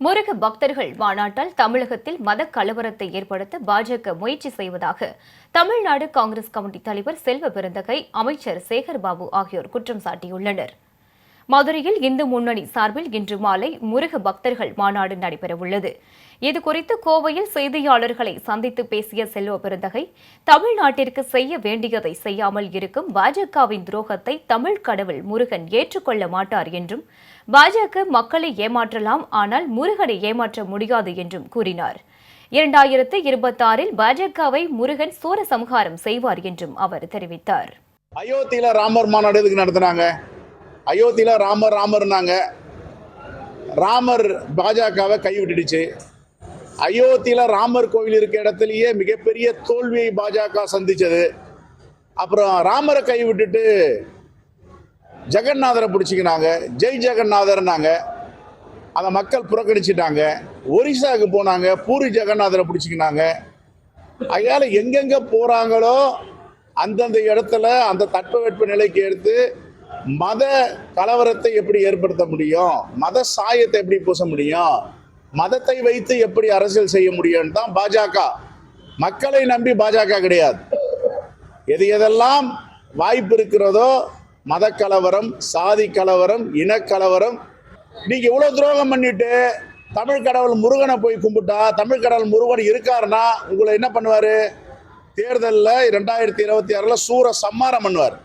முருக பக்தர்கள் மாநாட்டால் தமிழகத்தில் மத கலவரத்தை ஏற்படுத்த பாஜக முயற்சி செய்வதாக தமிழ்நாடு காங்கிரஸ் கமிட்டி தலைவர் செல்வ பெருந்தகை அமைச்சர் சேகர் பாபு ஆகியோர் குற்றம் சாட்டியுள்ளனர். மதுரையில் இந்து முன்னணி சார்பில் இன்று மாலை முருக பக்தர்கள் மாநாடு நடைபெறவுள்ளது. இதுகுறித்து கோவையில் செய்தியாளர்களை சந்தித்து பேசிய செல்வ பெருந்தகை தமிழ்நாட்டிற்கு செய்ய வேண்டியதை செய்யாமல் இருக்கும் பாஜகவின் துரோகத்தை தமிழ் கடவுள் முருகன் ஏற்றுக்கொள்ள மாட்டார் என்றும் பாஜக மக்களை ஏமாற்றலாம் ஆனால் முருகனை ஏமாற்ற முடியாது என்றும் கூறினார். இரண்டாயிரத்து இருபத்தாறில் பாஜகவை முருகன் சூரசம்ஹாரம் செய்வார் என்றும் அவர் தெரிவித்தார். அயோத்தியில ராமர் மாநாடு எதுக்கு நடத்தினாங்க? அயோத்தியில் ராமர் ராமர்னாங்க. ராமர் பாஜகவை கைவிட்டுடுச்சு. அயோத்தியில் ராமர் கோவில் இருக்க இடத்துலயே மிகப்பெரிய தோல்வியை பாஜக சந்திச்சது. அப்புறம் ராமரை கைவிட்டுட்டு ஜெகநாதரை பிடிச்சிக்கினாங்க. ஜெய் ஜெகநாதர்னாங்க. அதை மக்கள் புறக்கணிச்சிட்டாங்க. ஒரிசாவுக்கு போனாங்க. பூரி ஜெகநாதரை பிடிச்சிக்கினாங்க. அதனால் எங்கெங்கே போகிறாங்களோ அந்தந்த இடத்துல அந்த தட்பவெட்ப நிலைக்கு எடுத்து மத கலவரத்தை எப்படி ஏற்படுத்த முடியும்? மத சாயத்தை எப்படி பூச முடியும்? மதத்தை வைத்து எப்படி அரசியல் செய்ய முடியும் தான் பாஜக. மக்களை நம்பி பாஜக கிடையாது. எது எதெல்லாம் வாய்ப்பு இருக்கிறதோ மத கலவரம் சாதி கலவரம் இனக்கலவரம் நீங்க இவ்வளவு துரோகம் பண்ணிட்டு தமிழ் கடவுள் முருகனை போய் கும்பிட்டா தமிழ் கடவுள் முருகன் இருக்காருன்னா உங்களை என்ன பண்ணுவாரு? தேர்தலில் ரெண்டாயிரத்தி இருபத்தி ஆறுல சூர சம்மாரம் பண்ணுவார்.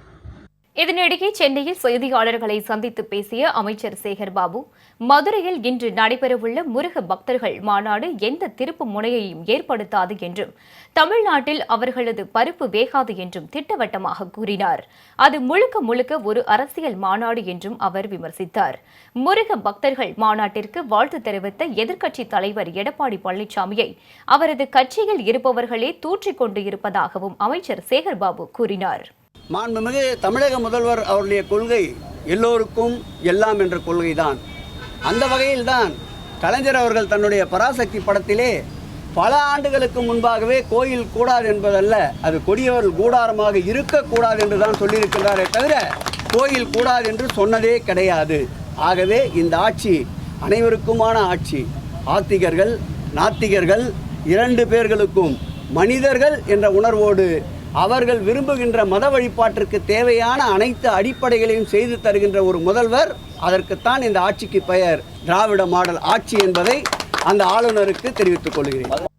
இதனிடையே சென்னையில் செய்தியாளர்களை சந்தித்து பேசிய அமைச்சர் சேகர் பாபு மதுரையில் இன்று நடைபெறவுள்ள முருக பக்தர்கள் மாநாடு எந்த திருப்பு முனையையும் ஏற்படுத்தாது என்றும் தமிழ்நாட்டில் அவர்களது பருப்பு வேகாது என்றும் திட்டவட்டமாக கூறினார். அது முழுக்க முழுக்க ஒரு அரசியல் மாநாடு என்றும் அவர் விமர்சித்தார். முருக பக்தர்கள் மாநாட்டிற்கு வாழ்த்து தெரிவித்த எதிர்க்கட்சித் தலைவர் எடப்பாடி பழனிசாமியை அவரது கட்சியில் இருப்பவர்களே தூற்றிக் கொண்டு இருப்பதாகவும் அமைச்சர் சேகர் பாபு கூறினார். மாண்புமிகு தமிழக முதல்வர் அவருடைய கொள்கை எல்லோருக்கும் எல்லாம் என்ற கொள்கை தான் அந்த வகையில்தான் கலைஞர் அவர்கள் தன்னுடைய பராசக்தி படத்திலே பல ஆண்டுகளுக்கு முன்பாகவே கோயில் கூடாது என்பதல்ல அது கொடியவர்கள் கூடாரமாக இருக்கக்கூடாது என்று தான் சொல்லியிருக்கிறாரே தவிர கோயில் கூடாது என்று சொன்னதே கிடையாது. ஆகவே இந்த ஆட்சி அனைவருக்குமான ஆட்சி. ஆத்திகர்கள் நாத்திகர்கள் இரண்டு பேர்களுக்கும் மனிதர்கள் என்ற உணர்வோடு அவர்கள் விரும்புகின்ற மத வழிபாட்டிற்கு தேவையான அனைத்து அடிப்படைகளையும் செய்து தருகின்ற ஒரு முதல்வர் அதற்குத்தான் இந்த ஆட்சிக்கு பெயர். திராவிட மாடல் ஆட்சி என்பதை அந்த ஆளுநருக்கு தெரிவித்துக் கொள்கிறேன்.